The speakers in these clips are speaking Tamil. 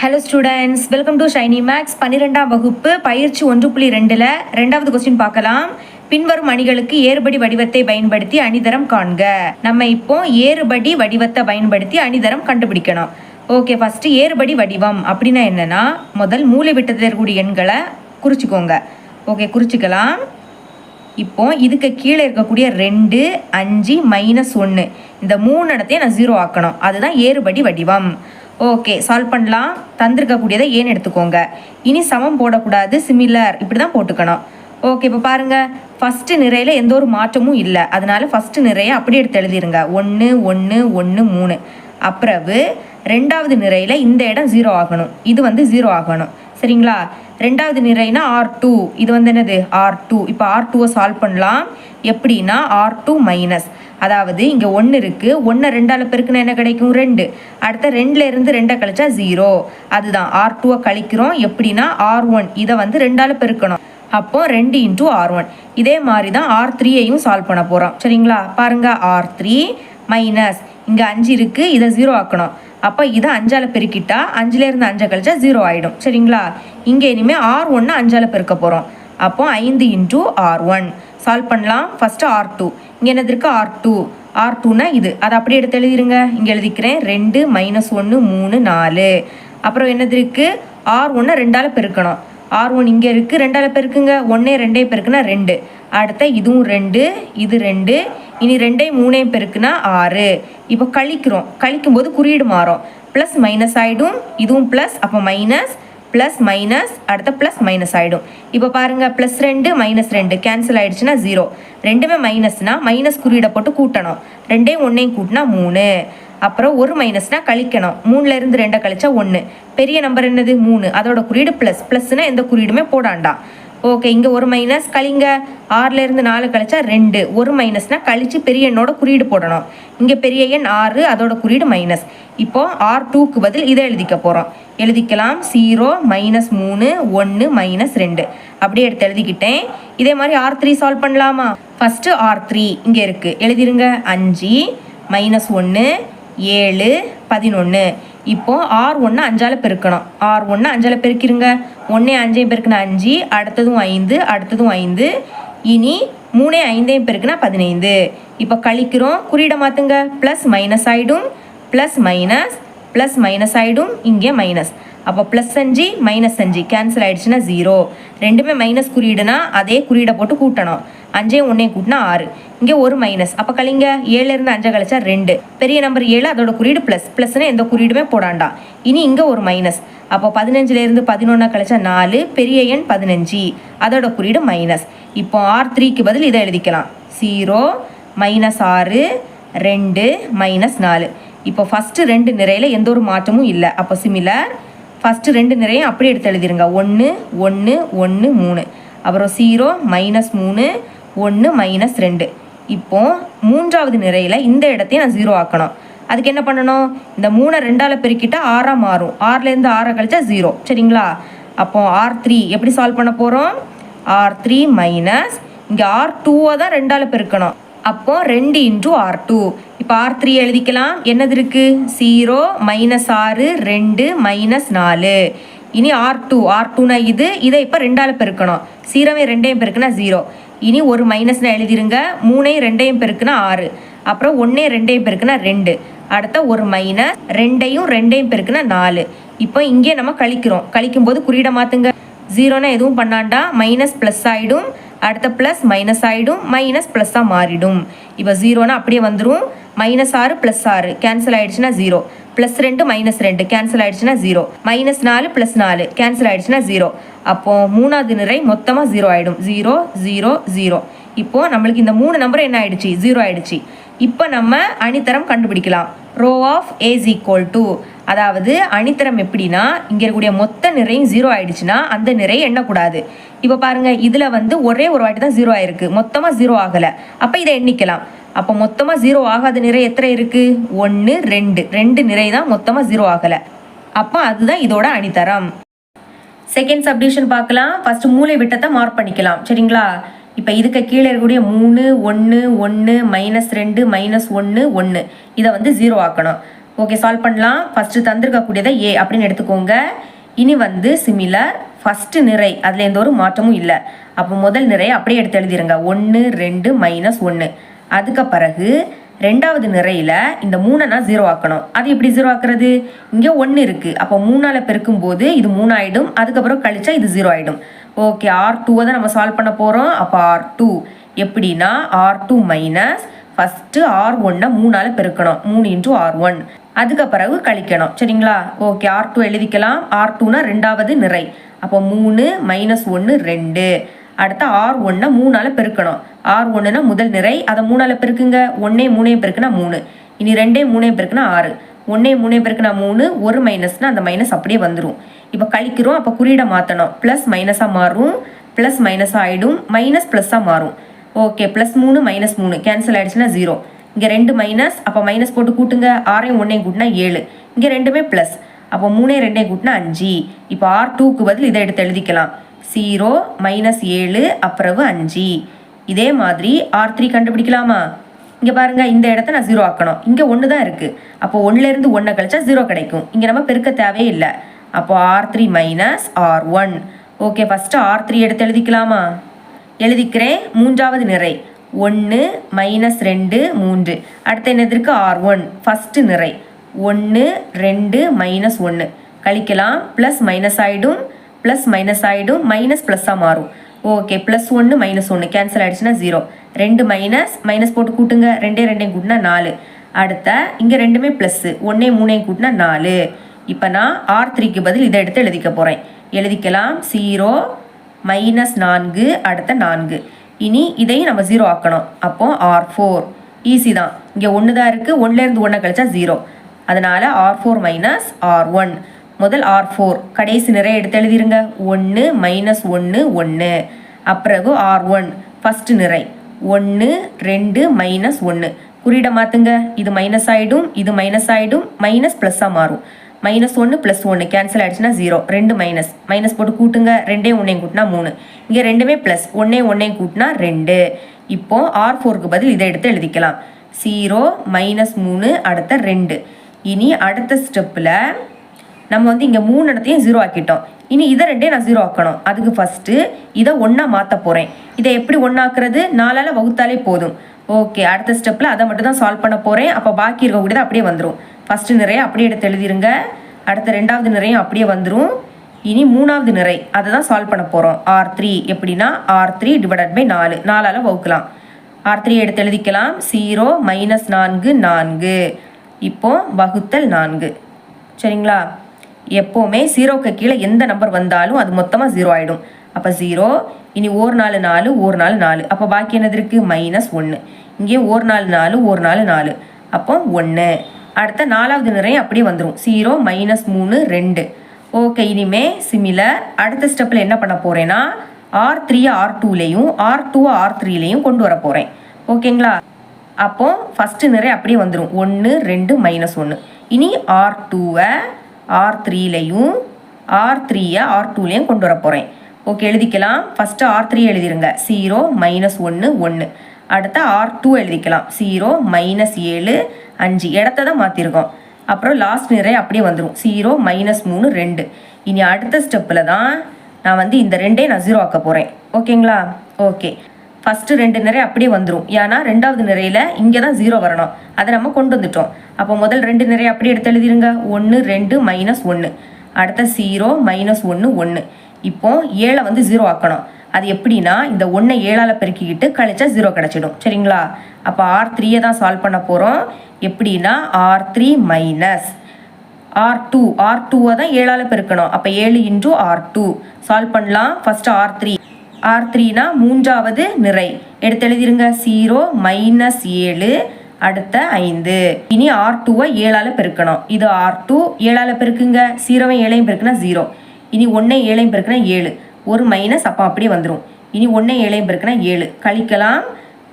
Hello students welcome to Shiny Max பன்னிரெண்டாம் வகுப்பு பயிற்சி ஒன்று புள்ளி ரெண்டில் ரெண்டாவது கொஸ்டின் பார்க்கலாம். பின்வரும் அணிகளுக்கு ஏறுபடி வடிவத்தை பயன்படுத்தி அணிதரம் காண்க. நம்ம இப்போ ஏறுபடி வடிவத்தை பயன்படுத்தி அணிதரம் கண்டுபிடிக்கணும். ஓகே ஃபஸ்ட்டு ஏறுபடி வடிவம் அப்படின்னா என்னென்னா முதல் மூலை விட்டத்தில் இருக்கக்கூடிய எண்களை குறிச்சிக்கோங்க. ஓகே குறிச்சிக்கலாம். இப்போ இதுக்கு கீழே இருக்கக்கூடிய ரெண்டு அஞ்சு மைனஸ் ஒன்று இந்த மூணு இடத்தையும் நான் ஜீரோ ஆக்கணும். அதுதான் ஏறுபடி வடிவம். ஓகே சால்வ் பண்ணலாம். தந்திருக்கக்கூடியதை ஏன்னு எடுத்துக்கோங்க? இனி சமம் போடக்கூடாது சிமிலர் இப்படி தான் போட்டுக்கணும். ஓகே இப்போ பாருங்கள் ஃபஸ்ட்டு நிறையில் எந்த ஒரு மாற்றமும் இல்லை. அதனால் ஃபஸ்ட்டு நிறைய அப்படியே எடுத்து எழுதிருங்க. ஒன்று ஒன்று ஒன்று மூணு. அப்புறவு ரெண்டாவது நிறையில் இந்த இடம் ஜீரோ ஆகணும். இது வந்து ஜீரோ ஆகணும். சரிங்களா? ரெண்டாவது நிறைனா ஆர் டூ இது வந்து என்னது? ஆர் டூ இப்போ ஆர் டூவை சால்வ் பண்ணலாம். எப்படின்னா ஆர் டூ மைனஸ் அதாவது இங்கே ஒன்று இருக்குது ஒன்று ரெண்டால் பெருக்குனா என்ன கிடைக்கும்? ரெண்டு. அடுத்த ரெண்டில் இருந்து ரெண்டை கழிச்சா ஜீரோ அதுதான். ஆர் டூவை கழிக்கிறோம். எப்படின்னா ஆர் ஒன் இதை வந்து ரெண்டால் பெருக்கணும். அப்போ ரெண்டு இன்ட்டு ஆர் ஒன் இதே மாதிரி தான் ஆர் த்ரீயையும் சால்வ் பண்ண போகிறோம் சரிங்களா? பாருங்கள் ஆர் த்ரீ மைனஸ் இங்கே அஞ்சு இருக்குது இதை ஜீரோ ஆக்கணும். அப்போ இதை அஞ்சால் பெருக்கிட்டா அஞ்சுலேருந்து அஞ்சை கழிச்சா ஜீரோ ஆகிடும் சரிங்களா? இங்கே இனிமேல் ஆர் ஒன்று அஞ்சால் பெருக்க போகிறோம் அப்போ ஐந்து இன்டூ ஆர் ஒன் சால்வ் பண்ணலாம். ஃபஸ்ட்டு ஆர் டூ இங்கே என்னது இருக்குது ஆர் டூ ஆர் டூனா இது. அதை அப்படியே எடுத்து எழுதிருங்க. இங்கே எழுதிக்கிறேன். ரெண்டு மைனஸ் ஒன்று மூணு நாலு. அப்புறம் என்னது இருக்குது ஆர் ஒன்று ரெண்டால் பெருக்கணும். ஆர் ஒன் இங்கே இருக்குது ரெண்டால் பெருக்குங்க. ஒன்றே ரெண்டே பெருக்குன்னா ரெண்டு. அடுத்த இதுவும் ரெண்டு இது ரெண்டு. இனி ரெண்டையும் மூணையும் பெருக்குனா ஆறு. இப்போ கழிக்கிறோம். கழிக்கும் போது குறியீடு மாறும். ப்ளஸ் மைனஸ் ஆகிடும் இதுவும் ப்ளஸ் அப்போ மைனஸ் ப்ளஸ் மைனஸ் அடுத்த ப்ளஸ் மைனஸ் ஆகிடும் இப்போ பாருங்கள் ப்ளஸ் ரெண்டு மைனஸ் ரெண்டு. கேன்சல் ஆகிடுச்சுன்னா ஜீரோ ரெண்டுமே மைனஸ்னால் மைனஸ் குறியீடை போட்டு கூட்டணும். ரெண்டையும் ஒன்றையும் கூட்டினா மூணு. அப்புறம் ஒரு மைனஸ்னால் கழிக்கணும். மூணுலேருந்து ரெண்டை கழிச்சா ஒன்று பெரிய நம்பர் என்னது? மூணு. அதோட குறியீடு ப்ளஸ் ப்ளஸ்னால் எந்த குறியீடுமே போடாண்டாம். ஓகே இங்கே ஒரு மைனஸ் கழிங்க ஆறுலேருந்து நாலு கழிச்சா ரெண்டு. ஒரு மைனஸ்னால் கழித்து பெரிய எண்ணோட குறியீடு போடணும். இங்கே பெரிய எண் ஆறு அதோட குறியீடு மைனஸ் இப்போ ஆர் டூக்கு பதில் இதை எழுதிக்க போகிறோம் எழுதிக்கலாம். ஜீரோ மைனஸ் மூணு ஒன்று மைனஸ் ரெண்டு. அப்படியே எடுத்து எழுதிக்கிட்டேன். இதே மாதிரி ஆர் த்ரீ சால்வ் பண்ணலாமா? ஃபஸ்ட்டு ஆர் த்ரீ இங்கே இருக்குது எழுதிருங்க. அஞ்சு மைனஸ் ஒன்று ஏழு பதினொன்று இப்போ ஆர் ஒன்று அஞ்சால் பெருக்கணும். ஆர் ஒன்று அஞ்சால் பெருக்கிருங்க. ஒன்றே அஞ்சையும் பெருக்குனா அஞ்சு அடுத்ததும் ஐந்து அடுத்ததும் ஐந்து. இனி மூணே ஐந்தையும் பெருக்குனா பதினைந்து. இப்போ கழிக்கிறோம். குறியிட மாற்றுங்க ப்ளஸ் மைனஸ் ஆகிடும் ப்ளஸ் மைனஸ் ப்ளஸ் மைனஸ் ஆகிடும் இங்கே மைனஸ் அப்போ ப்ளஸ் அஞ்சு மைனஸ் அஞ்சு. கேன்சல் ஆகிடுச்சுன்னா ஜீரோ ரெண்டுமே மைனஸ் குறியீடுனா அதே குறியீடை போட்டு கூட்டணும். அஞ்சையும் ஒன்றையும் கூட்டினா ஆறு. இங்கே ஒரு மைனஸ் அப்போ கழிங்க ஏழுலேருந்து அஞ்சை கழிச்சா ரெண்டு. பெரிய நம்பர் ஏழு அதோட குறியீடு ப்ளஸ் ப்ளஸ்னு எந்த குறியீடுமே போடாண்டாம் இனி இங்கே ஒரு மைனஸ் அப்போ பதினஞ்சுலேருந்து பதினொன்றா கழிச்சா நாலு பெரிய எண் பதினஞ்சு. அதோட குறியீடு மைனஸ் இப்போ ஆர் த்ரீக்கு பதில் இதை எழுதிக்கலாம். ஜீரோ மைனஸ் ஆறு ரெண்டு மைனஸ் நாலு. இப்போ ஃபஸ்ட்டு ரெண்டு நிறையில் எந்த ஒரு மாற்றமும் இல்லை. அப்போ சிமிலர் ஃபஸ்ட்டு ரெண்டு நிறையும் அப்படியே எடுத்து எழுதிருங்க. ஒன்று ஒன்று ஒன்று மூணு. அப்புறம் ஜீரோ மைனஸ் மூணு ஒன்று மைனஸ் ரெண்டு. இப்போது மூன்றாவது நிறையில் இந்த இடத்தையும் நான் ஜீரோ ஆக்கணும். அதுக்கு என்ன பண்ணணும்? இந்த மூணை ரெண்டால் பெருக்கிட்டால் ஆறாக மாறும். ஆறுலேருந்து ஆறை கழிச்சா ஜீரோ சரிங்களா? அப்போ ஆர் த்ரீ எப்படி சால்வ் பண்ண போகிறோம் ஆர் த்ரீ மைனஸ் இங்கே ஆர் டூவை தான் ரெண்டால் பெருக்கணும். அப்போ ரெண்டு இன்டூ ஆர் டூ இப்போ ஆர் த்ரீ எழுதிக்கலாம். என்னது இருக்குது ஜீரோ மைனஸ் ஆறு ரெண்டு மைனஸ் நாலு. இனி ஆர் டூ ஆர் டூனா இது. இதை இப்போ ரெண்டால் பெருக்கணும். சீரமே ரெண்டையும் பெருக்குனா ஜீரோ இனி ஒரு மைனஸ்னு எழுதிருங்க. மூணையும் ரெண்டையும் பெருக்குனா ஆறு. அப்புறம் ஒன்றே ரெண்டையும் பெருக்குனா ரெண்டு. அடுத்த ஒரு மைனஸ் ரெண்டையும் ரெண்டையும் பெருக்குனா நாலு. இப்போ இங்கே நம்ம கழிக்கிறோம். கழிக்கும் போது குறியிட மாற்றுங்க ஜீரோனா எதுவும் பண்ணாண்டா? மைனஸ் ப்ளஸ் ஆகிடும் அடுத்த ப்ளஸ் மைனஸ் ஆகிடும் மைனஸ் ப்ளஸ்ஸாக மாறிடும். இப்போ ஜீரோனா அப்படியே வந்துடும் மைனஸ் ஆறு ப்ளஸ் ஆறு. கேன்சல் ஆகிடுச்சுன்னா ஜீரோ ப்ளஸ் ரெண்டு மைனஸ் ரெண்டு. கேன்சல் ஆயிடுச்சுன்னா ஜீரோ மைனஸ் நாலு ப்ளஸ் நாலு. கேன்சல் ஆயிடுச்சுன்னா ஜீரோ அப்போ மூணாவது நிறை மொத்தமாக ஜீரோ ஆகிடும் ஜீரோ ஜீரோ ஜீரோ இப்போ நம்மளுக்கு இந்த மூணு நம்பர் என்ன ஆயிடுச்சு? ஜீரோ ஆயிடுச்சு. இப்போ நம்ம அணித்தரம் கண்டுபிடிக்கலாம். Rho of A is equal to அதாவது அணித்தரம் எப்படின்னா இங்கே இருக்கக்கூடிய மொத்த நிறையும் ஜீரோ ஆயிடுச்சுன்னா அந்த நிறை எண்ணக்கூடாது. இப்போ பாருங்கள் இதில் வந்து ஒரே ஒரு வாட்டி தான் ஜீரோ ஆயிருக்கு. மொத்தமாக ஜீரோ ஆகலை. அப்போ இதை எண்ணிக்கலாம். அப்போ மொத்தமாக ஜீரோ ஆகாத நிறை எத்தனை இருக்குது ஒன்று ரெண்டு. ரெண்டு நிறை தான் மொத்தமாக ஜீரோ ஆகலை. அப்போ அதுதான் இதோட அணித்தரம். செகண்ட் சப்டிவிஷன் பார்க்கலாம். ஃபஸ்ட்டு மூளை விட்டத்தை மார்க் பண்ணிக்கலாம். சரிங்களா? இப்போ இதுக்கு கீழே இருக்கக்கூடிய மூணு ஒன்று ஒன்று மைனஸ் ரெண்டு மைனஸ் ஒன்று ஒன்று இதை வந்து ஜீரோ ஆக்கணும். ஓகே சால்வ் பண்ணலாம். ஃபஸ்ட்டு தந்திருக்கக்கூடியதை ஏ அப்படின்னு எடுத்துக்கோங்க. இனி வந்து சிமிலர் ஃபஸ்ட்டு நிறை அதில் எந்த ஒரு மாற்றமும் இல்லை. அப்போ முதல் நிறை அப்படியே எடுத்து எழுதிருங்க. ஒன்று ரெண்டு மைனஸ் ஒன்று அதுக்கு பிறகு ரெண்டாவது நிறையில் இந்த மூணை நான் ஜீரோ ஆக்கணும். அது எப்படி ஜீரோ ஆக்குறது? இங்கே ஒன்று இருக்குது அப்போ மூணால் பெருக்கும் போது இது மூணாயிடும். அதுக்கப்புறம் கழிச்சா இது ஜீரோ ஆயிடும். ஓகே ஆர் டூவை தான் நம்ம சால்வ் பண்ண போகிறோம் அப்போ ஆர் டூ எப்படின்னா R two minus first R ஒன்னை மூணால் பெருக்கணும். மூணு இன்ட்டு ஆர் ஒன் அதுக்கு பிறகு கழிக்கணும். சரிங்களா? ஓகே ஆர் டூ எழுதிக்கலாம். ஆர் டூனா ரெண்டாவது நிறை. அப்போ மூணு மைனஸ் ஒன்று ரெண்டு. அடுத்து ஆர் ஒன்னை மூணால் பெருக்கணும். ஆர் ஒன்றுனா முதல் நிறை. அதை மூணால் பெருக்குங்க. ஒன்றே மூணே பெருக்குனா மூணு. இனி ரெண்டே மூணே பெருக்குனா ஆறு. ஒன்றே மூணே பெருக்குனா மூணு. ஒரு மைனஸ்னால் அந்த மைனஸ் அப்படியே வந்துடும் இப்போ கழிக்கிறோம் அப்போ குறியீடை மாற்றணும் ப்ளஸ் மைனஸாக மாறும் ப்ளஸ் மைனஸ் ஆகிடும் மைனஸ் ப்ளஸ்ஸாக மாறும். ஓகே ப்ளஸ் மூணு மைனஸ் மூணு. கேன்சல் ஆகிடுச்சுன்னா ஜீரோ இங்கே ரெண்டு மைனஸ் அப்போ மைனஸ் போட்டு கூட்டுங்க. ஆறையும் ஒன்றையும் கூட்டினா ஏழு. இங்கே ரெண்டுமே ப்ளஸ் அப்போ மூணே ரெண்டையும் கூட்டினா அஞ்சு. இப்போ ஆர் டூக்கு பதில் இதை எடுத்து எழுதிக்கலாம். ஜீரோ மைனஸ் ஏழு அப்புறவு அஞ்சு. இதே மாதிரி ஆர் த்ரீ கண்டுபிடிக்கலாமா? இங்கே பாருங்கள் இந்த இடத்த நான் ஜீரோ ஆக்கணும். இங்கே ஒன்று தான் இருக்குது அப்போ ஒன்றுலேருந்து ஒன்றை கழிச்சா ஜீரோ கிடைக்கும். இங்கே நம்ம பெருக்க தேவையே இல்லை. அப்போ R three minus R one okay first R three எடுத்து எழுதிக்கலாமா? எழுதிக்கிறேன். மூன்றாவது நிறை. ஒன்று மைனஸ் ரெண்டு மூன்று. அடுத்து என்னது ஆர் ஒன் ஃபஸ்ட்டு நிறை. ஒன்று ரெண்டு மைனஸ் ஒன்று கழிக்கலாம். ப்ளஸ் மைனஸ் ஆகிடும் ப்ளஸ் மைனஸ் ஆகிடும் மைனஸ் ப்ளஸ்ஸாக மாறும். ஓகே ப்ளஸ் ஒன்று மைனஸ் ஒன்று கேன்சல் ஆகிடுச்சுன்னா ஜீரோ ரெண்டு மைனஸ் மைனஸ் போட்டு கூட்டுங்க. ரெண்டே ரெண்டையும் கூட்டினா நாலு. அடுத்த இங்கே ரெண்டுமே ப்ளஸ்ஸு ஒன்றே மூணையும் கூட்டினா நாலு. இப்போ நான் ஆர் த்ரீக்கு பதில் இதை எடுத்து எழுதிக்க போகிறேன் எழுதிக்கலாம். ஜீரோ மைனஸ் நான்கு அடுத்த நான்கு. இனி இதையும் நம்ம ஜீரோ ஆக்கணும். அப்போ ஆர் ஃபோர் ஈஸி தான். இங்கே ஒன்று தான் இருக்குது ஒன்றுலேருந்து ஒன்றை கழிச்சா ஜீரோ அதனால் R four minus R one முதல் ஆர் ஃபோர் கடைசி நிறைய எடுத்து எழுதிருங்க. ஒன்று மைனஸ் ஒன்று ஒன்று அப்பிறகு ஆர் ஒன் ஃபஸ்ட்டு நிறை. ஒன்று ரெண்டு மைனஸ் ஒன்று குறியீடை மாற்றுங்க இது மைனஸ் ஆகிடும் இது மைனஸ் ஆகிடும் மைனஸ் ப்ளஸ்ஸாக மாறும். மைனஸ் ஒன்று ப்ளஸ் ஒன்று கேன்சல் ஆயிடுச்சுன்னா ஜீரோ ரெண்டு மைனஸ் மைனஸ் போட்டு கூட்டுங்க. ரெண்டே ஒன்றையும் கூட்டினா மூணு. இங்கே ரெண்டுமே ப்ளஸ் ஒன்றே ஒன்றையும் கூட்டினா ரெண்டு. இப்போது ஆர் ஃபோருக்கு பதில் இதை எடுத்து எழுதிக்கலாம். ஜீரோ மைனஸ் மூணு அடுத்த ரெண்டு. இனி அடுத்த ஸ்டெப்பில் நம்ம வந்து இங்கே மூணு இடத்தையும் ஜீரோ ஆக்கிட்டோம். இனி இதை ரெண்டே நான் ஜீரோ ஆக்கணும். அதுக்கு ஃபஸ்ட்டு இதை ஒன்றா மாற்ற போகிறேன் இதை எப்படி ஒன்றாக்குறது நாலால் வகுத்தாலே போதும். ஓகே அடுத்த ஸ்டெப்பில் அதை மட்டும் தான் சால்வ் பண்ண போகிறேன் அப்போ பாக்கி இருக்கக்கூடியது அப்படியே வந்துடும் ஃபஸ்ட்டு நிறைய அப்படியே எடுத்து எழுதிருங்க. அடுத்த ரெண்டாவது நிறையும் அப்படியே வந்துடும் இனி மூணாவது நிறை அதை தான் சால்வ் பண்ண போகிறோம் ஆர் த்ரீ எப்படின்னா ஆர் த்ரீ டிவைடட் பை நாலு. நாலால் வகுக்கலாம். ஆர் த்ரீ எடுத்து எழுதிக்கலாம். ஜீரோ மைனஸ் நான்கு நான்கு. இப்போ வகுத்தல் நான்கு. சரிங்களா? எப்போவுமே ஜீரோக்கு கீழே எந்த நம்பர் வந்தாலும் அது மொத்தமாக ஜீரோ ஆகிடும் அப்போ ஜீரோ இனி ஒரு நாலு நாலு ஒரு நாலு நாலு. அப்போ பாக்கி என்னது இருக்குது மைனஸ் ஒன்று இங்கே ஒரு நாலு நாலு ஒரு நாலு நாலு. அப்போ ஒன்று அடுத்த நாலாவது நிறைய அப்படியே வந்துடும் ஜீரோ மைனஸ் மூணு ரெண்டு. ஓகே இனிமே சிமிலர் அடுத்த ஸ்டெப்பில் என்ன பண்ண போகிறேன்னா ஆர் த்ரீ ஆர் டூலேயும் ஆர் டூ ஆர் த்ரீலேயும் கொண்டு வர போகிறேன் ஓகேங்களா அப்போ ஃபஸ்ட்டு நிறைய அப்படியே வந்துடும் ஒன்று ரெண்டு மைனஸ் ஒன்று இனி ஆர் டூவை ஆர் த்ரீலையும் ஆர் த்ரீயை ஆர் டூலேயும் கொண்டு வர போகிறேன் ஓகே எழுதிக்கலாம். ஃபஸ்ட்டு ஆர் த்ரீ எழுதிருங்க. ஜீரோ மைனஸ் ஒன்று ஒன்று அடுத்த ஆர் டூ எழுதிக்கலாம். ஜீரோ மைனஸ் ஏழு அஞ்சு. இடத்த தான் மாற்றிருக்கோம் அப்புறம் லாஸ்ட் நிறை அப்படியே வந்துடும் ஜீரோ மைனஸ் மூணு ரெண்டு. இனி அடுத்த ஸ்டெப்பில் தான் நான் வந்து இந்த ரெண்டே நான் ஜீரோ ஆக்க போகிறேன் ஓகேங்களா ஓகே ஃபஸ்ட்டு ரெண்டு நிறை அப்படியே வந்துடும் ஏன்னா ரெண்டாவது நிறையில் இங்கே தான் ஜீரோ வரணும். அதை நம்ம கொண்டு வந்துட்டோம். அப்போ முதல் ரெண்டு நிறை அப்படியே எடுத்து எழுதிருங்க. ஒன்று ரெண்டு மைனஸ் ஒன்று அடுத்த ஜீரோ மைனஸ் ஒன்று ஒன்று இப்போ ஏழை வந்து ஜீரோ ஆக்கணும். அது எப்படின்னா இந்த ஒன்றை ஏழால் பெருக்கிக்கிட்டு கழிச்சா ஜீரோ கிடச்சிடும். சரிங்களா? அப்போ ஆர் த்ரீயை தான் சால்வ் பண்ண போகிறோம் எப்படின்னா R three minus R two R டூவை தான் ஏழால் பெருக்கணும். அப்போ ஏழு இன்டூ ஆர் டூ சால்வ் பண்ணலாம். ஃபஸ்ட்டு ஆர் த்ரீ ஆர் த்ரீனா மூன்றாவது நிறை. எடுத்து எழுதிருங்க. ஜீரோ மைனஸ் ஏழு அடுத்த ஐந்து. இனி ஆர் டூவை ஏழால் பெருக்கணும். இது ஆர் டூ ஏழால் பெருக்குங்க. ஜீரோவை ஏழையும் பெருக்குனா ஜீரோ இனி ஒன்றை ஏழையும் பெருக்குனா ஏழு. ஒரு மைனஸ் அப்போ அப்படியே வந்துடும் இனி ஒன்றே ஏழையும் இருக்குன்னா ஏழு. கழிக்கலாம்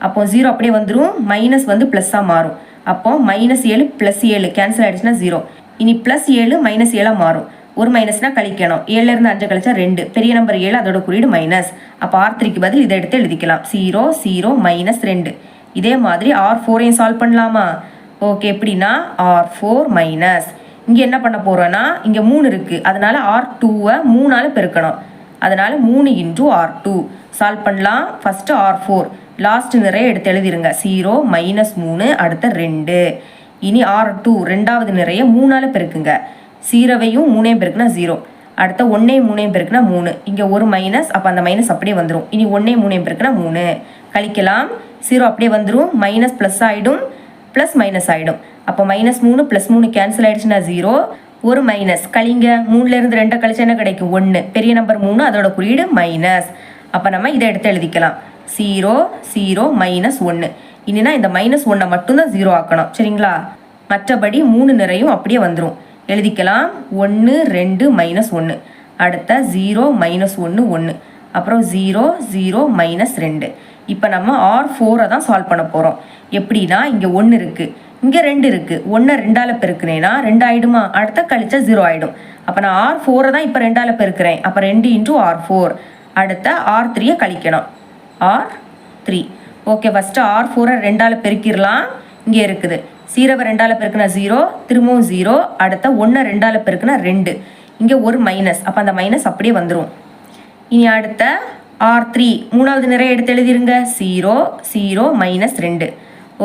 அப்போ ஜீரோ அப்படியே வந்துடும் மைனஸ் வந்து ப்ளஸ்ஸாக மாறும். அப்போ மைனஸ் ஏழு ப்ளஸ் ஏழு. கேன்சல் ஆகிடுச்சுன்னா ஜீரோ இனி ப்ளஸ் ஏழு மைனஸ் ஏழாக மாறும். ஒரு மைனஸ்னால் கழிக்கணும். ஏழுலேருந்து அஞ்சு கழிச்சா ரெண்டு. பெரிய நம்பர் ஏழு அதோட குறியீடு மைனஸ் அப்போ ஆர் த்ரீக்கு பதில் இதை எடுத்து எழுதிக்கலாம். ஜீரோ ஜீரோ மைனஸ் ரெண்டு. இதே மாதிரி ஆர் ஃபோரையும் சால்வ் பண்ணலாமா? ஓகே எப்படின்னா ஆர் ஃபோர் மைனஸ் இங்கே என்ன பண்ண போகிறோன்னா இங்கே மூணு இருக்குது அதனால் ஆர் டூவை மூணால் பெருக்கணும். அதனால் மூணு இன்டூ ஆர் டூ. சால்வ் பண்ணலாம். ஃபஸ்ட்டு ஆர் ஃபோர் லாஸ்ட் நிறைய எடுத்து எழுதிருங்க. ஜீரோ மைனஸ் மூணு அடுத்த ரெண்டு. இனி ஆர் டூ ரெண்டாவது நிறைய மூணால் பெருக்குங்க. ஜீரோவையும் மூணையும் பெருக்குனா ஜீரோ அடுத்த ஒன்றையும் மூணையும் பெருக்குனா மூணு. இங்கே ஒரு மைனஸ் அப்போ அந்த மைனஸ் அப்படியே வந்துடும் இனி ஒன்றையும் மூணையும் பெருக்குனா மூணு. கழிக்கலாம். ஜீரோ அப்படியே வந்துடும் மைனஸ் ப்ளஸ் ஆகிடும் ப்ளஸ் மைனஸ் ஆகிடும் அப்போ மைனஸ் மூணு ப்ளஸ் மூணு கேன்சல் ஆகிடுச்சுன்னா ஜீரோ ஒரு மைனஸ் கழிங்க. மூணுலேருந்து ரெண்டை கழிச்சு என்ன கிடைக்கும்? ஒன்று பெரிய நம்பர் மூணு அதோட குறியீடு மைனஸ் அப்போ நம்ம இதை எடுத்து எழுதிக்கலாம். ஜீரோ ஜீரோ மைனஸ் ஒன்று இனினா இந்த மைனஸ் ஒன்றை மட்டும்தான் ஜீரோ ஆக்கணும். சரிங்களா? மற்றபடி மூணு நிறையும் அப்படியே வந்துடும் எழுதிக்கலாம். ஒன்று ரெண்டு மைனஸ் ஒன்று அடுத்த ஜீரோ மைனஸ் ஒன்று ஒன்று அப்புறம் ஜீரோ ஜீரோ மைனஸ் ரெண்டு. இப்போ நம்ம ஆர் ஃபோரை தான் சால்வ் பண்ண போகிறோம் எப்படின்னா இங்கே ஒன்று இருக்குது இங்கே ரெண்டு இருக்குது ஒன்று ரெண்டால் பெருக்குனேன்னா ரெண்டு ஆகிடுமா அடுத்த கழிச்சா ஜீரோ ஆகிடும் அப்போ நான் ஆர் ஃபோரை தான் இப்போ ரெண்டால் பெருக்கிறேன். அப்போ ரெண்டு இன்ட்டு ஆர் ஃபோர் அடுத்த ஆர் த்ரீயை கழிக்கணும். R three okay first R ஃபோரை ரெண்டால் பெருக்கிடலாம். இங்கே இருக்குது. சீரவை ரெண்டால் பெருக்குனா ஜீரோ திரும்பவும் ஜீரோ அடுத்த ஒன்று ரெண்டால் பெருக்குனா ரெண்டு. இங்கே ஒரு மைனஸ் அப்போ அந்த மைனஸ் அப்படியே வந்துடும் இனி அடுத்த ஆர் த்ரீ மூணாவது நிறைய எடுத்து எழுதிருங்க. ஜீரோ ஜீரோ மைனஸ் ரெண்டு.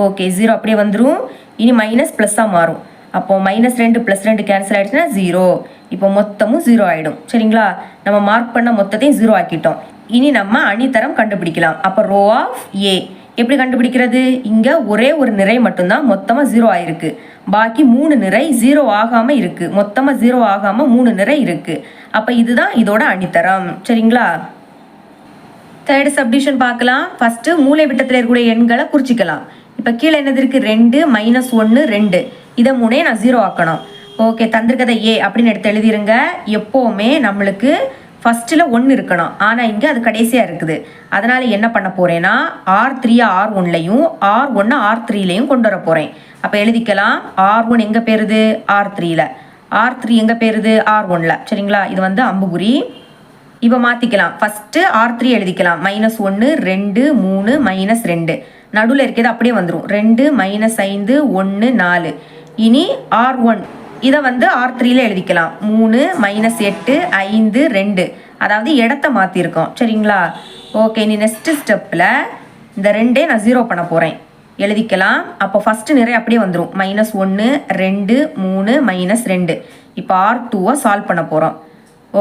ஓகே ஜீரோ அப்படியே வந்துடும் இனி மைனஸ் ப்ளஸ்ஸாக மாறும். அப்போது மைனஸ் ரெண்டு ப்ளஸ் ரெண்டு கேன்சல் ஆகிடுச்சுன்னா ஜீரோ இப்போ மொத்தமும் ஜீரோ ஆகிடும் சரிங்களா? நம்ம மார்க் பண்ண மொத்தத்தையும் ஜீரோ ஆக்கிட்டோம். இனி நம்ம அணித்தரம் கண்டுபிடிக்கலாம். அப்போ ரோ ஆஃப் ஏ எப்படி கண்டுபிடிக்கிறது? இங்கே ஒரே ஒரு நிறை மட்டும்தான் மொத்தமாக ஜீரோ ஆகிருக்கு பாக்கி மூணு நிறை ஜீரோ ஆகாமல் இருக்குது மொத்தமாக ஜீரோ ஆகாமல் மூணு நிறை இருக்குது அப்போ இதுதான் இதோட அணித்தரம். சரிங்களா? தேர்ட் சப்டிஷன் பார்க்கலாம். ஃபஸ்ட்டு மூளை விட்டத்தில் இருக்கக்கூடிய எண்களை குறிச்சிக்கலாம். இப்போ கீழே என்னது இருக்குது ரெண்டு மைனஸ் ஒன்று ரெண்டு. இதை மூணே நான் ஜீரோ ஆக்கணும். ஓகே தந்திருக்கதை ஏ அப்படின்னு எடுத்து எழுதிருங்க. எப்போவுமே நம்மளுக்கு ஃபஸ்ட்டில் ஒன்று இருக்கணும். ஆனால் இங்கே அது கடைசியாக இருக்குது. அதனால் என்ன பண்ண போகிறேன்னா ஆர் த்ரீ ஆர் ஒன்லையும் ஆர் ஒன்று ஆர் த்ரீலையும் கொண்டு வர போகிறேன் அப்போ எழுதிக்கலாம். ஆர் ஒன் எங்கே பேருது? ஆர் த்ரீயில் ஆர் த்ரீ எங்கே பேருது? ஆர் ஒன்ல சரிங்களா? இது வந்து அம்புகுறி. இப்போ மாற்றிக்கலாம் ஃபஸ்ட்டு ஆர் த்ரீ எழுதிக்கலாம். மைனஸ் ஒன்று ரெண்டு மூணு மைனஸ் ரெண்டு. நடுவில் இருக்கிறது அப்படியே வந்துடும் ரெண்டு மைனஸ் ஐந்து ஒன்று நாலு. இனி ஆர் ஒன் இதை வந்து ஆர் த்ரீல எழுதிக்கலாம். மூணு மைனஸ் எட்டு ஐந்து ரெண்டு. அதாவது இடத்த மாற்றிருக்கோம் சரிங்களா? ஓகே நீ நெக்ஸ்ட்டு ஸ்டெப்பில் இந்த ரெண்டே நான் ஜீரோ பண்ண போகிறேன் எழுதிக்கலாம். அப்போ ஃபஸ்ட்டு நிறைய அப்படியே வந்துடும் மைனஸ் ஒன்று ரெண்டு மூணு மைனஸ் ரெண்டு. இப்போ ஆர் டூவை சால்வ் பண்ண போகிறோம்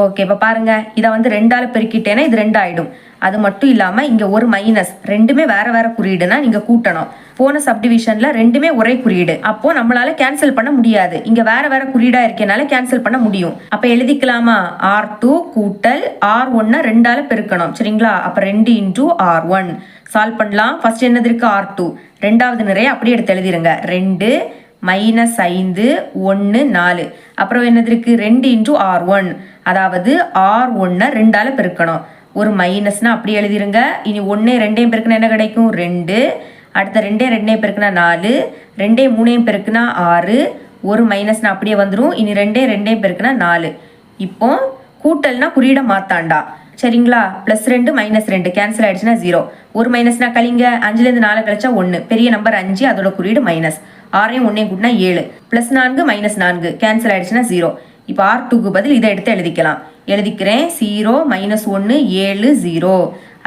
ஓகே இப்போ பாருங்க. இதை வந்து ரெண்டால் பெருக்கிட்டேன்னா இது ரெண்டாயிடும். அது மட்டும் இல்லாமல் இங்கே ஒரு மைனஸ் ரெண்டுமே வேறு வேறு குறியீடுனா நீங்கள் கூட்டணும். போன சப்டிவிஷனில் ரெண்டுமே ஒரே குறியீடு. அப்போது நம்மளால் கேன்சல் பண்ண முடியாது. இங்கே வேறு வேறு குறியீடாக இருக்கனால கேன்சல் பண்ண முடியும். அப்போ எழுதிக்கலாமா? ஆர் டூ கூட்டல் ஆர் ஒன்னை ரெண்டால் பெருக்கணும். சரிங்களா? அப்போ ரெண்டு இன்டூ ஆர் ஒன் சால்வ் பண்ணலாம். ஃபர்ஸ்ட் என்னது இருக்குது ஆர் டூ ரெண்டாவது நிறைய அப்படியே எடுத்து எழுதிருங்க. ரெண்டு மைனஸ் ஐந்து ஒன்று நாலு. அப்புறம் என்னது இருக்குது ரெண்டு இன்ட்டு ஆர் ஒன் அதாவது ஆர் ஒன்னை ரெண்டால் பெருக்கணும். ஒரு மைனஸ்னால் அப்படி எழுதிருங்க. இனி ஒன்றே ரெண்டையும் பெருக்கினா என்ன கிடைக்கும்? ரெண்டு. அடுத்த ரெண்டே ரெண்டையும் பெருக்குனா நாலு. ரெண்டே மூணையும் பெருக்குனா ஆறு. ஒரு மைனஸ்னால் அப்படியே வந்துடும் இனி ரெண்டே ரெண்டையும் பெருக்குனா நாலு. இப்போ கூட்டல்னா குறியீடை மாத்தாண்டா. சரிங்களா? ப்ளஸ் ரெண்டு மைனஸ் ரெண்டு. கேன்சல் ஆயிடுச்சுன்னா ஜீரோ ஒரு மைனஸ்னா கழிங்க. அஞ்சுலேருந்து நாலு கழிச்சா ஒன்று பெரிய நம்பர் அஞ்சு அதோட குறியீடு மைனஸ் ஆறையும் ஒன்றையும் கூட்டினா ஏழு. ப்ளஸ் நான்கு மைனஸ் நான்கு. கேன்சல் ஆயிடுச்சுன்னா ஜீரோ இப்போ ஆர் டூக்கு பதில் இதை எடுத்து எழுதிக்கலாம். எழுதிக்கிறேன். ஜீரோ மைனஸ் ஒன்று ஏழு ஜீரோ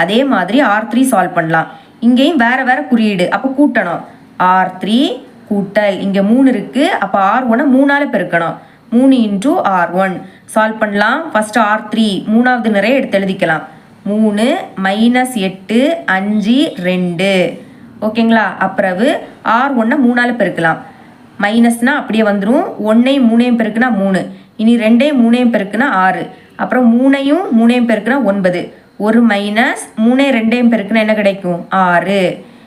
அதே மாதிரி ஆர் த்ரீ சால்வ் பண்ணலாம். இங்கேயும் வேறு வேறு குறியீடு. அப்போ கூட்டணும். ஆர் த்ரீ கூட்டல். இங்கே மூணு இருக்குது அப்போ ஆர் ஒன்னை மூணால் பெருக்கணும். மூணு இன்டூ ஆர் ஒன் சால்வ் பண்ணலாம். ஃபஸ்ட்டு ஆர் த்ரீ மூணாவது நிறைய எடுத்து எழுதிக்கலாம். மூணு மைனஸ் எட்டு அஞ்சு ரெண்டு. ஓகேங்களா? அப்புறவு ஆர் ஒன்றை மூணால் பெருக்கலாம். மைனஸ்னால் அப்படியே வந்துடும் ஒன்றையும் மூணையும் பெருக்குனா மூணு. இனி ரெண்டையும் மூணையும் பெருக்குனா ஆறு. அப்புறம் மூணையும் மூணையும் பெருக்குனா ஒன்பது. ஒரு மைனஸ் மூணே ரெண்டையும் பெருக்குனா என்ன கிடைக்கும்? ஆறு.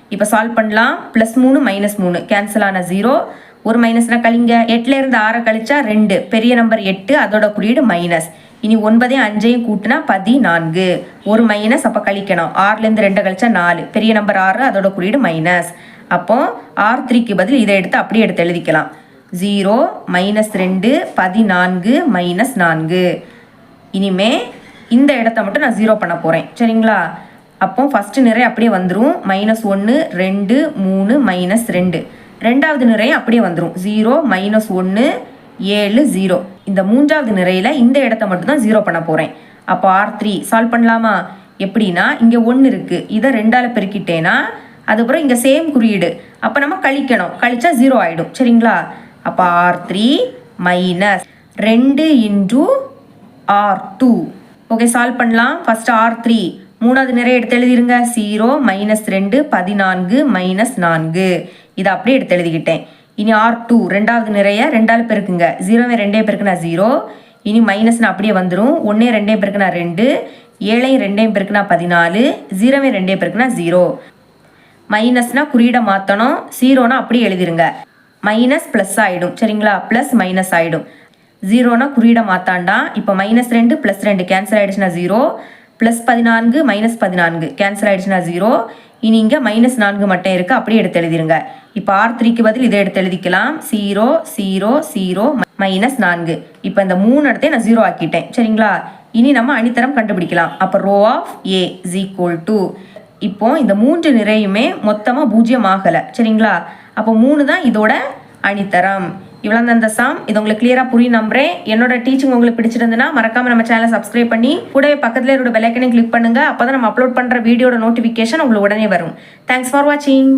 இப்போ சால்வ் பண்ணலாம். ப்ளஸ் மூணு மைனஸ் மூணு. கேன்சல் ஆன ஜீரோ ஒரு மைனஸ்னா கழிங்க. எட்டுல இருந்து ஆறை கழிச்சா ரெண்டு. பெரிய நம்பர் எட்டு அதோட குறியீடு மைனஸ் இனி ஒன்பதையும் அஞ்சையும் கூட்டினா பதினான்கு. ஒரு மைனஸ் அப்போ கழிக்கணும். ஆறுலேருந்து ரெண்டை கழிச்சா நாலு. பெரிய நம்பர் ஆறு அதோட குறியீடு மைனஸ் அப்போ ஆர் த்ரீக்கு பதில் இதை எடுத்து அப்படியே எடுத்து எழுதிக்கலாம். ஜீரோ மைனஸ் ரெண்டு பதினான்கு மைனஸ் நான்கு. இனிமே இந்த இடத்த மட்டும் நான் ஜீரோ பண்ண போகிறேன் சரிங்களா? அப்போ ஃபஸ்ட்டு நிறைய அப்படியே வந்துடும் மைனஸ் ஒன்று ரெண்டு மூணு மைனஸ் ரெண்டு. ரெண்டாவது நிறை அப்படியே வந்துடும் ஜீரோ மைனஸ் ஒன்று ஏழு ஜீரோ இந்த மூன்றாவது நிறையில இந்த இடத்த மட்டும்தான் ஜீரோ பண்ண போகிறேன் அப்போ ஆர் த்ரீ சால்வ் பண்ணலாமா? எப்படின்னா இங்கே ஒன்று இருக்குது இதை ரெண்டால் பெருக்கிட்டேன்னா அதுக்கப்புறம் இங்கே சேம் குறியீடு. அப்போ நம்ம கழிக்கணும். கழிச்சா ஜீரோ ஆகிடும் சரிங்களா? அப்போ ஆர் த்ரீ மைனஸ் ரெண்டு into R two okay solve பண்ணலாம். ஃபஸ்ட்டு ஆர் த்ரீ மூணாவது நிறைய எடுத்து எழுதிருங்க. ஜீரோ மைனஸ் ரெண்டு பதினான்கு மைனஸ் நான்கு. இதை அப்படியே எடுத்து எழுதிக்கிட்டேன். இனி ஆர் டூ ரெண்டாவது நிறைய ரெண்டால் பெருக்குங்க. ஜீரோவே ரெண்டே பெருக்குனா ஜீரோ இனி மைனஸ்னு அப்படியே வந்துடும் ஒன்றே ரெண்டே பெருக்குனா ரெண்டு. ஏழையும் ரெண்டையும் பெருக்குனா பதினாலு. ஜீரோவே ரெண்டே பெருக்குனா ஜீரோ மைனஸ்னால் குறியீடை மாற்றணும் ஜீரோனா அப்படியே எழுதிருங்க. மைனஸ் ப்ளஸ் ஆகிடும் சரிங்களா? ப்ளஸ் மைனஸ் ஆகிடும் ஜீரோனா குறியீடை மாற்றாண்டா இப்போ மைனஸ் ரெண்டு ப்ளஸ் ரெண்டு கேன்சல் ஆகிடுச்சுன்னா ஜீரோ ப்ளஸ் பதினான்கு மைனஸ் பதினான்கு. கேன்சல் ஆகிடுச்சுன்னா ஜீரோ இனி இங்கே மைனஸ் நான்கு மட்டும் இருக்குது அப்படியே எடுத்து எழுதிருங்க. இப்போ ஆர் த்ரீக்கு பதில் இதை எடுத்து எழுதிக்கலாம். ஜீரோ ஜீரோ ஜீரோ மைனஸ் நான்கு. இப்போ இந்த மூணு இடத்தையும் நான் ஜீரோ ஆக்கிட்டேன். சரிங்களா? இனி நம்ம அணித்தரம் கண்டுபிடிக்கலாம். அப்போ row of A is equal to இப்போ இந்த மூன்று நிறையுமே மொத்தமாக பூஜ்ஜியம் ஆகலை. சரிங்களா? அப்போ மூணு தான் இதோட அணித்தரம். இவ்வளோ அந்த சாம் இது உங்களுக்கு கிளியராக புரியும் நம்புறேன். என்னோட டீச்சிங் உங்களுக்கு பிடிச்சிருந்ததுன்னா மறக்காம நம்ம சேனலை சப்ஸ்கிரைப் பண்ணி கூடவே பக்கத்தில் என்னோட பெல்லைக்கனையும் கிளிக் பண்ணுங்க. அப்போ தான் நம்ம அப்லோட் பண்ணுற வீடியோட நோட்டிஃபிகேஷன் உங்களுக்கு உடனே வரும். தேங்க்ஸ் ஃபார் வாட்சிங்